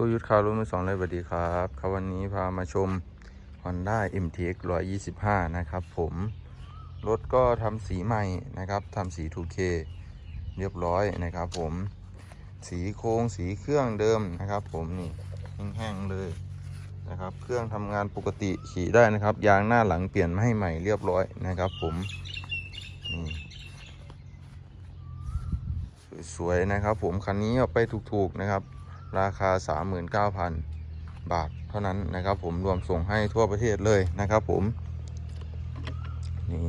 ตู้ยุทธคารุ่นมือสองเลยสวัสดีครับครับวันนี้พามาชม Honda MTX 125 นะครับผม รถก็ทำสีใหม่นะครับทำสี 2K เรียบร้อยนะครับผม สีโครงสีเครื่องเดิมนะครับผมนี่แห้งๆเลยนะครับ เครื่องทำงานปกติขี่ได้นะครับ ยางหน้าหลังเปลี่ยนมาให้ใหม่เรียบร้อยนะครับผมนี่สวยๆนะครับผมคันนี้เอาไปถูกๆนะครับ ราคา 39,000 บาทเท่านั้นนะครับ ผมรวมส่งให้ทั่วประเทศเลยนะครับ ผมนี่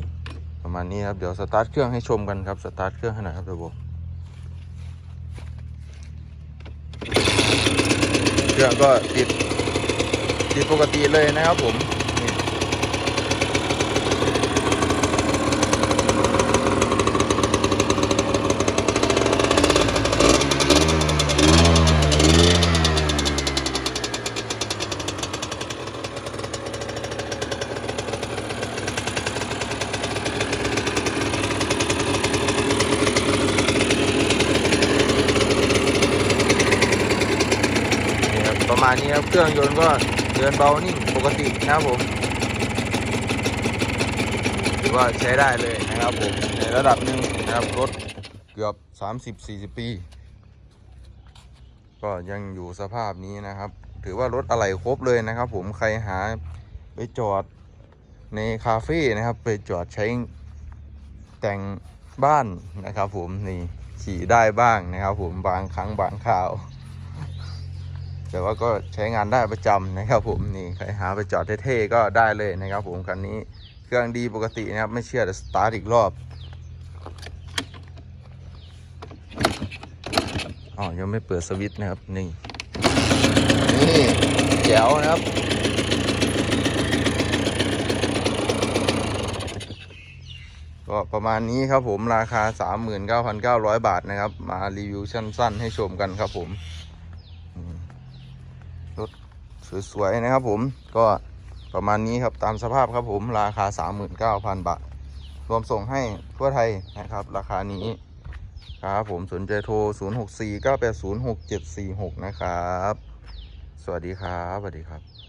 ประมาณนี้ครับเดี๋ยวสตาร์ทเครื่องให้ชมกันครับสตาร์ทเครื่องให้หน่อยครับเดี๋ยวบอกเครื่องก็ติดติดปกติเลยนะครับผมนี่ นี่ครับประมานี้ครับเครื่องยนต์ก็เดินเบานิ่งปกตินะครับผมถือว่าใช้ได้เลยนะครับผมในระดับหนึ่งนะครับรถเกือบ 30-40 ปี ก็ยังอยู่สภาพนี้นะครับ ถือว่ารถอะไรครบเลยนะครับ ผมใครหาไปจอดในคาเฟ่นะครับ ไปจอดใช้แต่งบ้านนะครับ ผมนี่ขี่ได้บ้างนะครับ ผมบางครั้งบางคราว แต่ว่าก็ใช้งานได้ประจำนะครับผมนี่ใครหาไปจอดเท่ๆก็ได้เลยนะครับผมคันนี้เครื่องดีปกตินะครับไม่เชื่อเดี๋ยวสตาร์ทอีกรอบอ๋อยังไม่เปิดสวิตช์นะครับนี่นี่แจ๋วนะครับก็ประมาณนี้ครับผมราคา 39,900 บาทนะครับ มารีวิวสั้นๆ ให้ชมกันครับผม รถสวยๆนะครับผมก็ประมาณนี้ครับตามสภาพครับผมราคา 39,000 บาท รวมส่งให้ทั่วไทยนะครับ ราคานี้ครับผมสนใจโทร 0649806746 นะครับ สวัสดีครับสวัสดีครับ